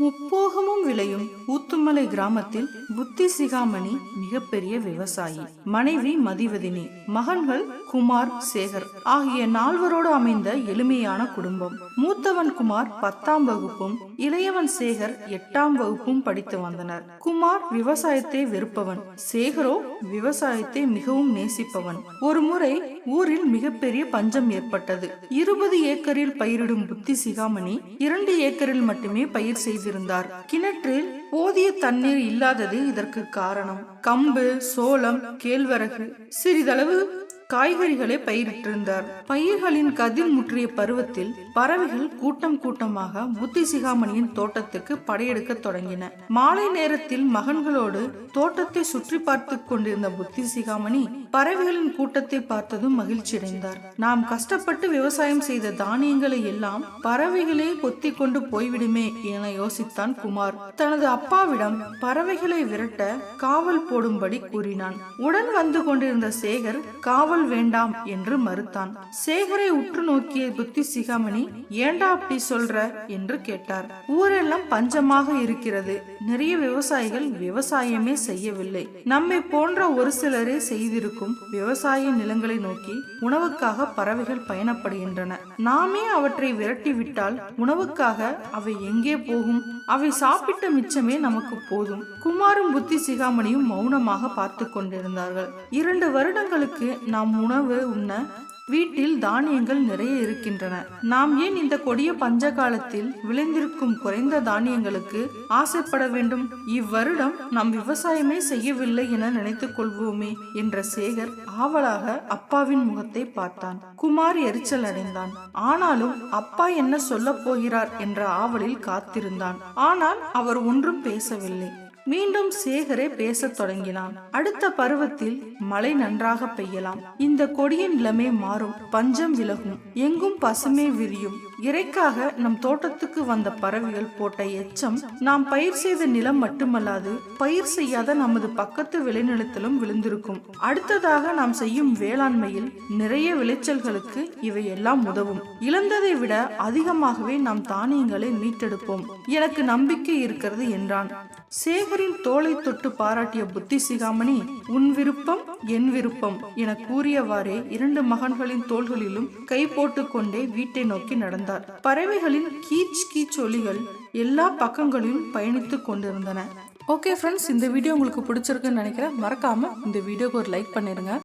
முப்போகமும் விளையும் ஊத்துமலை கிராமத்தில் புத்தி சிகாமணி மிகப்பெரிய விவசாயி. மனைவி மதிவதினி மகன்கள் குமார் சேகர் ஆகிய நால்வரோடு அமைந்த எளிமையான குடும்பம். மூத்தவன் குமார் பத்தாம் வகுப்பும் இளையவன் சேகர் எட்டாம் வகுப்பும் படித்து வந்தனர். குமார் விவசாயத்தை வெறுப்பவன் சேகரோ விவசாயத்தை மிகவும் நேசிப்பவன். ஒரு முறை ஊரில் மிகப்பெரிய பஞ்சம் ஏற்பட்டது. இருபது ஏக்கரில் பயிரிடும் புத்தி சிகாமணி இரண்டு ஏக்கரில் மட்டுமே பயிர் செய்து செய்திருந்தார் கிணற்றில் போதிய தண்ணீர் இல்லாததே இதற்கு காரணம். கம்பு சோளம் கேழ்வரகு சிறிதளவு காய்கறிகளை பயிரிட்டிருந்தார். பயிர்களின் கதிர் முற்றிய பருவத்தில் பறவைகள் கூட்டம் கூட்டமாக புத்தி சிகாமணியின் தோட்டத்துக்கு படையெடுக்க தொடங்கின. மாலை நேரத்தில் மகன்களோடு தோட்டத்தை சுற்றி பார்த்து கொண்டிருந்த புத்தி சிகாமணி பறவைகளின் கூட்டத்தை பார்த்ததும் மகிழ்ச்சி அடைந்தார் நாம் கஷ்டப்பட்டு விவசாயம் செய்த தானியங்களை எல்லாம் பறவைகளே கொத்தி கொண்டு போய்விடுமே என யோசித்தான் குமார். தனது அப்பாவிடம் பறவைகளை விரட்ட காவல் போடும்படி கூறினான். உடன் வந்து கொண்டிருந்த சேகர் காவல் வேண்டாம் என்று மறுத்தான். சேகரை உற்று நோக்கிய புத்தி சிகாமணி ஏண்டா அப்படி சொல்ற? என்று கேட்டார். ஊரெல்லாம் பஞ்சமாக இருக்கிறது. நிறைய விவசாயிகள் விவசாயமே செய்யவில்லை. நம்மை போன்ற ஒரு சிலரே செய்திருக்கும் விவசாய நிலங்களை நோக்கி உணவுக்காக பறவைகள் பயணப்படுகின்றன. நாமே அவற்றை விரட்டி விட்டால் உணவுக்காக அவை எங்கே போகும்? அவை சாப்பிட்ட மிச்சமே நமக்கு போதும். குமாரும் புத்தி சிகாமணியும் மௌனமாக பார்த்து கொண்டிருந்தார்கள். இரண்டு வருடங்களுக்கு நாம் உணவு உண்ண வீட்டில் தானியங்கள் நிறைய இருக்கின்றன. நாம் ஏன் இந்த கொடிய பஞ்ச காலத்தில் விளைந்திருக்கும் குறைந்த தானியங்களுக்கு ஆசைப்பட வேண்டும்? இவ்வருடம் நாம் விவசாயமே செய்யவில்லை என நினைத்துக் கொள்வோமே என்ற சேகர் ஆவலாக அப்பாவின் முகத்தை பார்த்தான். குமார் எரிச்சல் அடைந்தான். ஆனாலும் அப்பா என்ன சொல்ல போகிறார் என்ற ஆவலில் காத்திருந்தான். ஆனால் அவர் ஒன்றும் பேசவில்லை. மீண்டும் சேகரே பேசத் தொடங்கினான். அடுத்த பருவத்தில் மழை நன்றாக பெய்யலாம். இந்த கொடிய நிலைமை மாறும். பஞ்சம் விலகும். எங்கும் பசுமை விரியும். இறைக்காக நம் தோட்டத்துக்கு வந்த பறவைகள் போட்ட எச்சம் நாம் பயிர் செய்த நிலம் மட்டுமல்லாது பயிர் செய்யாத நமது பக்கத்து விளைநிலத்திலும் விழுந்திருக்கும். அடுத்ததாக நாம் செய்யும் வேளாண்மையில் நிறைய விளைச்சல்களுக்கு இவை எல்லாம் உதவும். இழந்ததை விட அதிகமாகவே நாம் தானியங்களை மீட்டெடுப்போம். எனக்கு நம்பிக்கை இருக்கிறது என்றான். சேகரின் தோலை தொட்டு பாராட்டிய புத்தி சிகாமணி உன் விருப்பம் என் விருப்பம் என கூறியவாறே இரண்டு மகன்களின் தோள்களிலும் கை போட்டுக்கொண்டே வீட்டை நோக்கி நடந்தார். பறவைகளின் கீச் கீச் ஒலிகள் எல்லா பக்கங்களிலும் பயணித்துக் கொண்டிருந்தன. ஓகே ஃப்ரெண்ட்ஸ் இந்த வீடியோ உங்களுக்கு பிடிச்சிருக்குன்னு நினைக்கிறேன். மறக்காம இந்த வீடியோக்கு ஒரு லைக் பண்ணிருங்க.